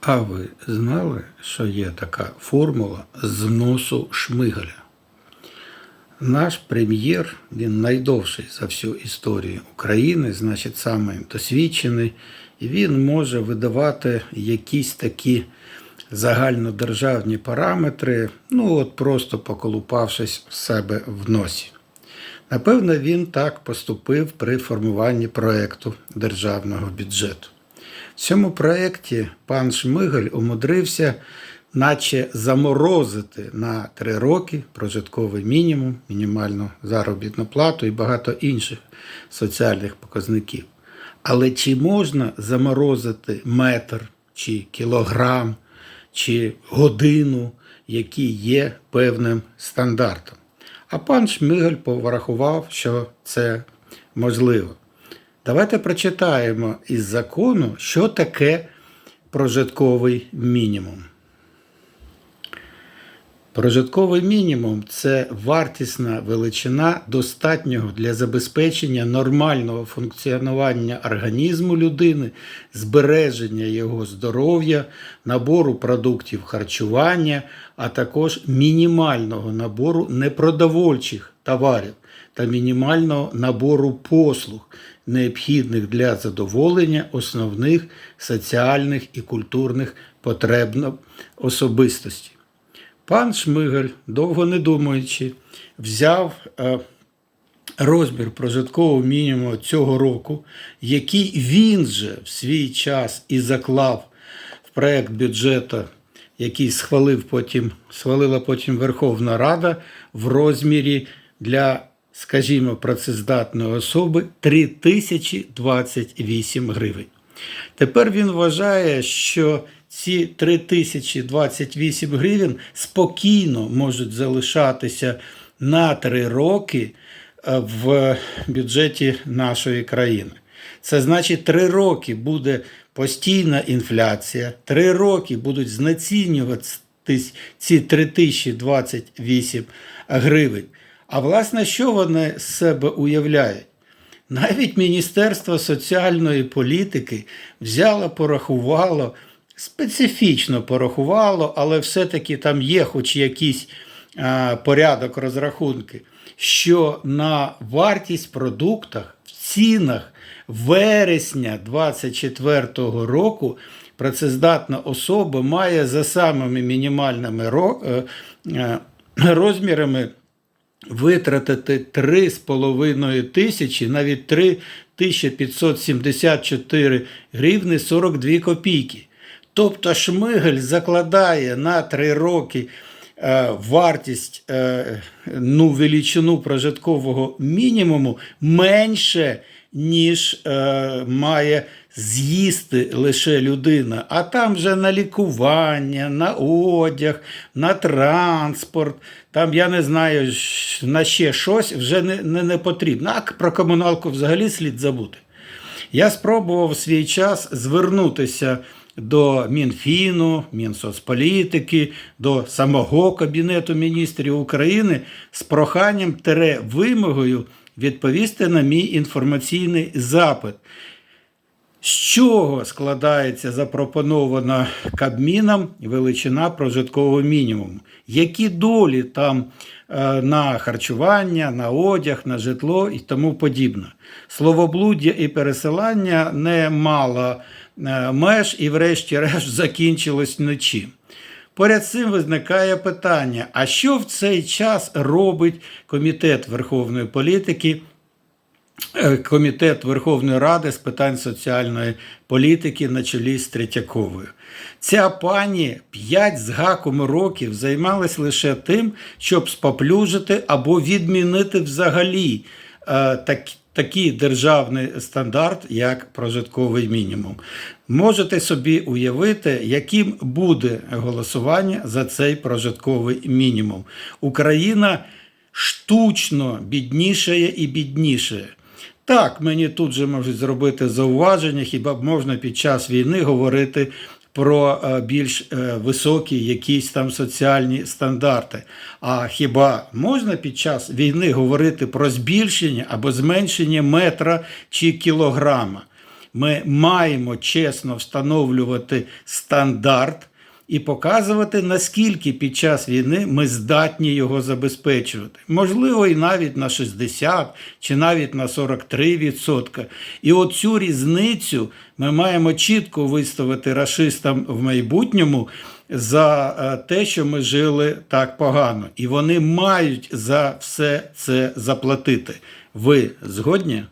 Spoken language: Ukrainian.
А ви знали, що є така формула зносу Шмигаля? Наш прем'єр, він найдовший за всю історію України, значить, саме досвідчений, і він може видавати якісь такі загальнодержавні параметри, ну от просто поколупавшись в себе в носі. Напевно, він так поступив при формуванні проєкту державного бюджету. В цьому проєкті пан Шмигаль умудрився, наче заморозити на три роки прожитковий мінімум, мінімальну заробітну плату і багато інших соціальних показників. Але чи можна заморозити метр, чи кілограм, чи годину, які є певним стандартом? А пан Шмигаль порахував, що це можливо. Давайте прочитаємо із закону, що таке прожитковий мінімум. Прожитковий мінімум це вартісна величина достатнього для забезпечення нормального функціонування організму людини, збереження його здоров'я, набору продуктів харчування, а також мінімального набору непродовольчих товарів та мінімального набору послуг, необхідних для задоволення основних соціальних і культурних потреб особистості. Пан Шмигаль, довго не думаючи, взяв е, розмір прожиткового мінімуму цього року, який він же в свій час і заклав в проект бюджету, який схвалив потім, схвалила потім Верховна Рада в розмірі для, скажімо, працездатної особи 3028 гривень. Тепер він вважає, що ці 3028 гривень спокійно можуть залишатися на 3 роки е, в бюджеті нашої країни. Це значить, 3 роки буде постійна інфляція, 3 роки будуть знецінюватись ці 3028 гривень. А власне, що вони з себе уявляють? Навіть Міністерство соціальної політики взяло, порахувало, специфічно порахувало, але все-таки там є хоч якийсь а, порядок розрахунки, що на вартість продуктах в цінах вересня 2024 року працездатна особа має за самими мінімальними е, е, розмірами витратити 3,5 тисячі, навіть 3574 гривни 42 копійки. Тобто Шмигель закладає на 3 роки е, вартість е, ну, величину прожиткового мінімуму менше, ніж е, має з'їсти лише людина. А там вже на лікування, на одяг, на транспорт, там я не знаю, на ще щось вже не, не, не потрібно. А про комуналку взагалі слід забути. Я спробував свій час звернутися до Мінфіну, Мінсоцполітики, до самого Кабінету міністрів України з проханням тере вимогою відповісти на мій інформаційний запит. З чого складається запропонована Кабміном величина прожиткового мінімуму? Які долі там е, на харчування, на одяг, на житло і тому подібне? Словоблуддя і пересилання не мало меж і, врешті-решт, закінчилось нічим. Поряд з цим виникає питання: а що в цей час робить Комітет Верховної політики Е, Комітет Верховної Ради з питань соціальної політики на чолі з Третьяковою. Ця пані 5 з гаком років займалась лише тим, щоб споплюжити або відмінити взагалі е, так, такий державний стандарт, як прожитковий мінімум. Можете собі уявити, яким буде голосування за цей прожитковий мінімум. Україна штучно біднішає і біднішає. Так, мені тут же можуть зробити зауваження, хіба б можна під час війни говорити про е, більш е, високі якісь там соціальні стандарти. А хіба можна під час війни говорити про збільшення або зменшення метра чи кілограма? Ми маємо чесно встановлювати стандарт і показувати, наскільки під час війни ми здатні його забезпечувати. Можливо, і навіть на 60 чи навіть на 43%. І оцю різницю ми маємо чітко виставити рашистам в майбутньому за е, те, що ми жили так погано. І вони мають за все це заплатити. Ви згодні?